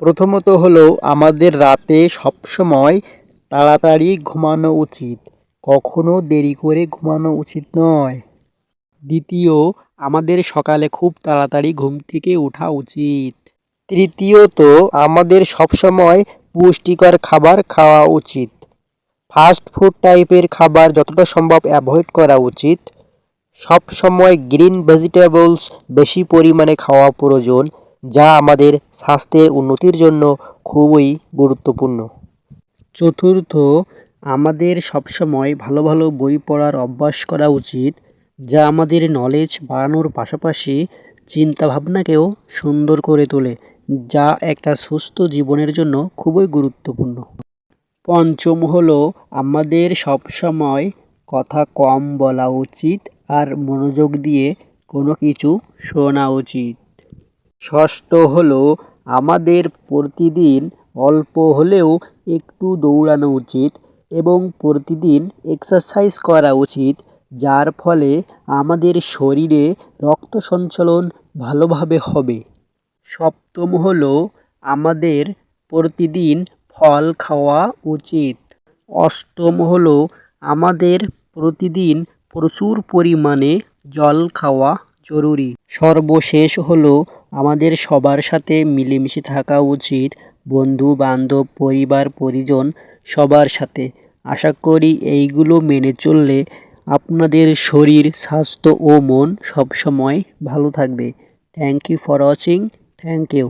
প্রথমত হলো, আমাদের রাতে সবসময় তাড়াতাড়ি ঘুমানো উচিত। কখনো দেরি করে ঘুমানো উচিত নয়। দ্বিতীয়, আমাদের সকালে খুব তাড়াতাড়ি ঘুম থেকে ওঠা উচিত। তৃতীয়ত, আমাদের সবসময় পুষ্টিকর খাবার খাওয়া উচিত। ফাস্ট ফুড টাইপের খাবার যতটা সম্ভব অ্যাভয়েড করা উচিত। সব সময় গ্রিন ভেজিটেবলস বেশি পরিমাণে খাওয়া প্রয়োজন। যা আমাদের স্বাস্থ্যের উন্নতির জন্য খুবই গুরুত্বপূর্ণ। চতুর্থ, আমাদের সবসময় ভালো ভালো বই পড়ার অভ্যাস করা উচিত, যা আমাদের নলেজ বাড়ানোর পাশাপাশি চিন্তাভাবনাকেও সুন্দর করে তোলে, যা একটা সুস্থ জীবনের জন্য খুবই গুরুত্বপূর্ণ। পঞ্চম হলো, আমাদের সবসময় কথা কম বলা উচিত আর মনোযোগ দিয়ে কোনো কিছু শোনা উচিত। ষষ্ঠ হলো আমাদের প্রতিদিন অল্প হলেও একটু দৌড়ানো উচিত এবং প্রতিদিন এক্সারসাইজ করা উচিত, যার ফলে আমাদের শরীরে রক্ত সঞ্চালন ভালোভাবে হবে। সপ্তম হলো আমাদের প্রতিদিন ফল খাওয়া উচিত। অষ্টম হলো আমাদের প্রতিদিন প্রচুর পরিমাণে জল খাওয়া জরুরি। সর্বশেষ হলো আমাদের সবার সাথে মিলেমিশে থাকা উচিত, বন্ধু, বান্ধব, পরিবার, পরিজন, সবার সাথে। আশা করি এইগুলো মেনে চললে আপনাদের শরীর, স্বাস্থ্য ও মন সবসময় ভালো থাকবে। Thank you for watching thank you